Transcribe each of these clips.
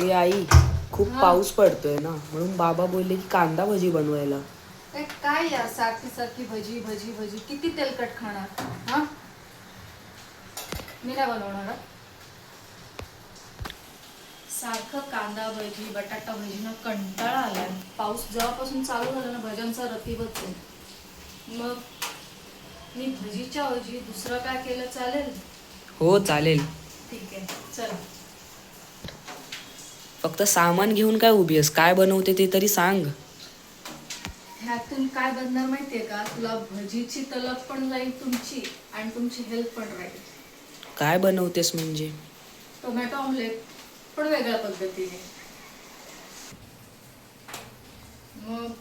ए आई खूप पाऊस पडतोय ना. म्हणून बाबा बोलले की कांदा भजी बनवायला. ए, काय यार सारखी सारखी भजी भजी भजी? किती तेलकट खाणार? हा? मी नाही बनवणार हं. सारखं कांदा भजी बटाटा भजी ना कंटाळा आलाय. पाऊस जेव्हापासून चालू झाला ना भज्यांचा रतीबच आहे. मग? मी भजीच्या ऐवजी दुसरं काय केलं चालेल? हो चालेल. ठीक आहे चल. फक्त सामान घेऊन काय उभी आहेस? काय बनवते ते तरी सांग. ह्यातून काय बनणार माहितीये का? तुला भजीची तलब पण जाईल तुमची आणि तुमची हेल्प पण राहील. काय बनवतेस म्हणजे? टोमॅटो ऑमलेट पण वेगळ्या पद्धतीने. मग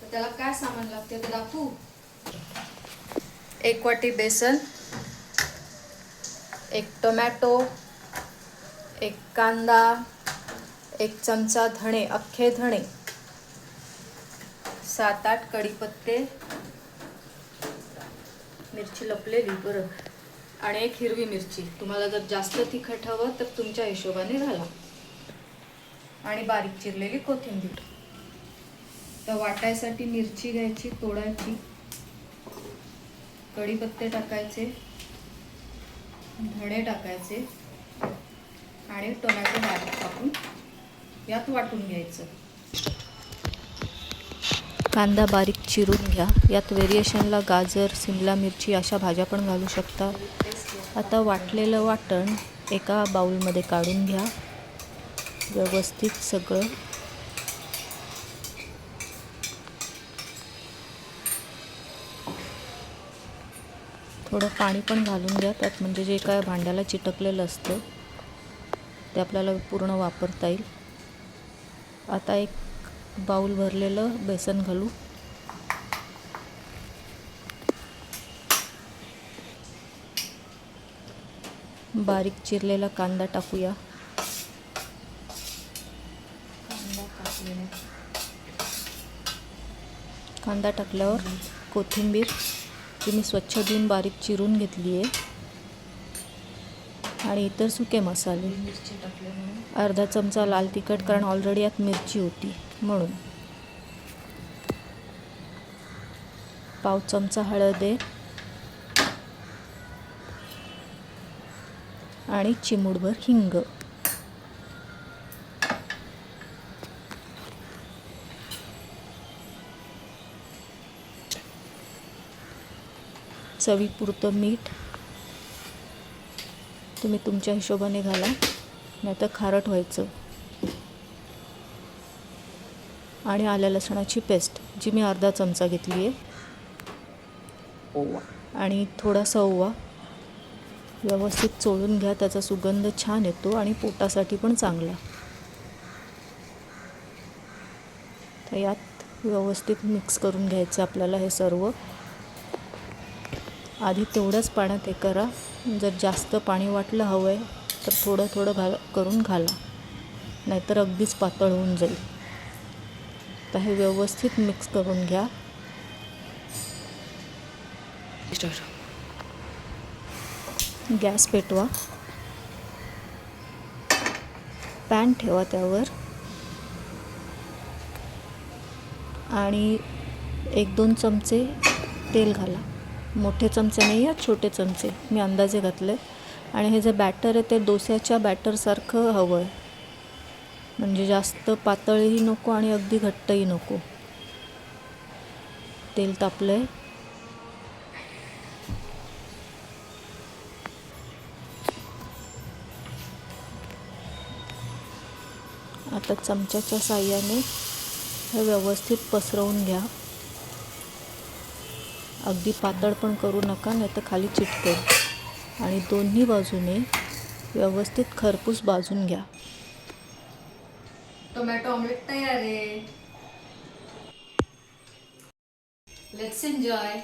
तर त्याला काय सामान लागते ते दाखवू? एक वाटी बेसन एक टोमॅटो एक कांदा एक चमचा धणे अख्खे धणे सात आठ कढीपत्ते मिरची लपलेली बरं. आणि एक हिरवी मिरची. तुम्हाला जर जास्त तिखट हवं तर तुमच्या हिशोबाने घाला. आणि बारीक चिरलेली कोथिंबीर. तर वाटायसाठी मिरची घ्यायची तोडायची. कढीपत्ते टाकायचे धणे टाकायचे आणि टोमॅटो बारीक टाकून यात वाटून घ्यायचं. कांदा बारीक चिरून घ्या. यात व्हेरिएशनला गाजर सिमला मिरची अशा भाज्या पण घालू शकता. आता वाटलेलं वाटण एका बाउलमध्ये काढून घ्या. व्यवस्थित सगळं थोडं पाणी पण घालून घ्या. त्यात म्हणजे जे काय भांड्याला चिटकलेलं असतं ते आपल्याला पूर्ण वापरता येईल. आता एक बाऊल भरलेलं बेसन घालू. बारीक चिरलेला कांदा टाकूया. कांदा कांदा टाकल्यावर कोथिंबीर. जी मी स्वच्छ धुवून बारीक चिरून घेतली आहे आणि इतर सुके मसाले. अर्धा चमचा लाल तिखट कारण ऑलरेडी यात मिरची होती म्हणून. पाव चमचा हळद आहे. आणि चिमूडभर हिंग. चवीपुरतं मीठ. तुम्ही तुमच्या हिशोबाने घाला नाहीतर खारट व्हायचं. आणि आल्या लसणाची पेस्ट जी मी अर्धा चमचा घेतली आहे. ओवा. आणि थोडासा ओवा. व्यवस्थित चोळून घ्या त्याचा सुगंध छान येतो आणि पोटासाठी पण चांगला. तर यात व्यवस्थित मिक्स करून घ्यायचं आपल्याला हे सर्व. आधी तेवढंच पाण्यात हे करा. जर जास्त पाणी वाटलं हवं आहे तर थोडं थोडं घाल करून घाला. नाहीतर अगदीच पातळ होऊन जाईल. तर हे व्यवस्थित मिक्स करून घ्या. गॅस पेटवा. पॅन ठेवा त्यावर. आणि एक दोन चमचे तेल घाला. मोठे चमचे नाही आहेत छोटे चमचे. मी अंदाजे घातले. आणि हे जे बॅटर आहे ते डोस्याच्या बॅटरसारखं हवं आहे म्हणजे जास्त पातळही नको आणि अगदी घट्टही नको. तेल तापलं आहे आता चमच्याच्या साह्याने हे व्यवस्थित पसरवून घ्या. अगदी पातळ पण करू नका नाही तर खाली चिटकेल आणि दोन्ही बाजूने व्यवस्थित खरपूस भाजून घ्या. टोमॅटो ऑमलेट तयार आहे. Let's enjoy